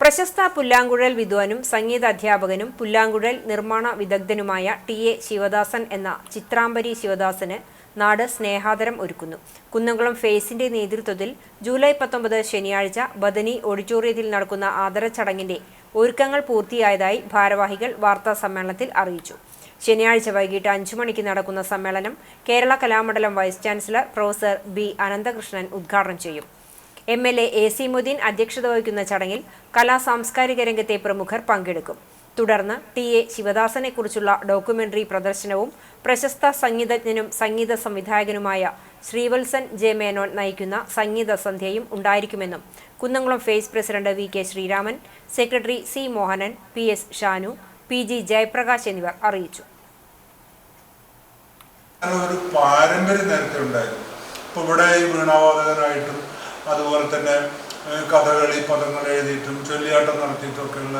പ്രശസ്ത പുല്ലാങ്കുഴൽ വിദ്വാനും സംഗീത അധ്യാപകനും പുല്ലാങ്കുഴൽ നിർമ്മാണ വിദഗ്ധനുമായ ടി എ ശിവദാസൻ എന്ന ചിത്രാംബരി ശിവദാസന് നാട് സ്നേഹാദരം ഒരുക്കുന്നു. കുന്നംകുളം ഫേസിന്റെ നേതൃത്വത്തിൽ ജൂലൈ പത്തൊമ്പത് ശനിയാഴ്ച ബദനി ഓഡിറ്റോറിയത്തിൽ നടക്കുന്ന ആദര ചടങ്ങിന്റെ ഒരുക്കങ്ങൾ പൂർത്തിയായതായി ഭാരവാഹികൾ വാർത്താ സമ്മേളനത്തിൽ അറിയിച്ചു. ശനിയാഴ്ച വൈകിട്ട് അഞ്ചു മണിക്ക് നടക്കുന്ന സമ്മേളനം Kerala Kalamandalam vice chancellor professor B Ananthakrishnan ഉദ്ഘാടനം ചെയ്യും. M L A A C Moideen അധ്യക്ഷത വഹിക്കുന്ന ചടങ്ങിൽ കലാ സാംസ്കാരിക രംഗത്തെ പ്രമുഖർ പങ്കെടുക്കും. തുടർന്ന് ടി എ ശിവദാസനെക്കുറിച്ചുള്ള ഡോക്യുമെന്ററി പ്രദർശനവും പ്രശസ്ത സംഗീതജ്ഞനും സംഗീത സംവിധായകനുമായ ശ്രീവത്സൻ ജെ മേനോൻ നയിക്കുന്ന സംഗീത സന്ധ്യയും ഉണ്ടായിരിക്കുമെന്നും Kunnamkulam face president V K Sreeraman secretary C Mohanan P S Shanu P G Jayaprakash എന്നിവർ അറിയിച്ചു. ഒരു പാരമ്പര്യം നേരത്തെ ഉണ്ടായിരുന്നു. ഇപ്പോൾ ഇവിടെ വീണാവാദകനായിട്ടും അതുപോലെ തന്നെ കഥകളി പദങ്ങൾ എഴുതിയിട്ടും ചൊല്ലിയാട്ടം നടത്തിയിട്ടും ഒക്കെയുള്ള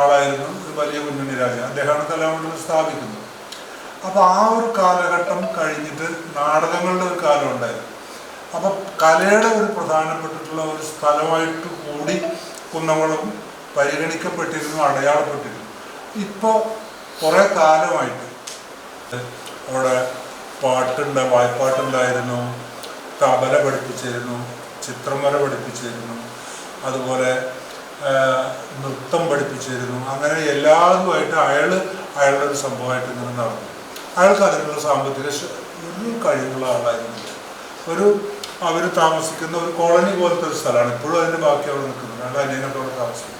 ആളായിരുന്നു ഒരു വലിയ മുന്നണി രാജ. അദ്ദേഹമാണ് കലാമണ്ഡലം സ്ഥാപിക്കുന്നത്. അപ്പോൾ ആ ഒരു കാലഘട്ടം കഴിഞ്ഞിട്ട് നാടകങ്ങളുടെ ഒരു കാലം ഉണ്ടായിരുന്നു അപ്പോൾ കലയുടെ ഒരു പ്രധാനപ്പെട്ടിട്ടുള്ള ഒരു സ്ഥലമായിട്ട് കൂടി കുന്നംകുളം പരിഗണിക്കപ്പെട്ടിരുന്നു അടയാളപ്പെട്ടിരുന്നു. ഇപ്പോൾ കുറേ കാലമായിട്ട് അവിടെ പാട്ടുണ്ട് വായ്പാട്ടുണ്ടായിരുന്നു. തബല പഠിപ്പിച്ചിരുന്നു ചിത്രം വര പഠിപ്പിച്ചിരുന്നു അതുപോലെ നൃത്തം പഠിപ്പിച്ചിരുന്നു. അങ്ങനെ എല്ലാതുമായിട്ട് അയാൾ അയാളുടെ ഒരു സംഭവമായിട്ട് ഇങ്ങനെ നടന്നു. അയാൾക്ക് അതിനുള്ള സാമ്പത്തിക ഒരു കഴിവുള്ള ആളായിരുന്നു ഒരു അവർ താമസിക്കുന്ന ഒരു കോളനി പോലത്തെ ഒരു സ്ഥലമാണ്. ഇപ്പോഴും അതിന്റെ ബാക്കി അവിടെ നിൽക്കുന്നത് അയാൾ അനിയനൊക്കെ അവിടെ താമസിക്കുന്നു.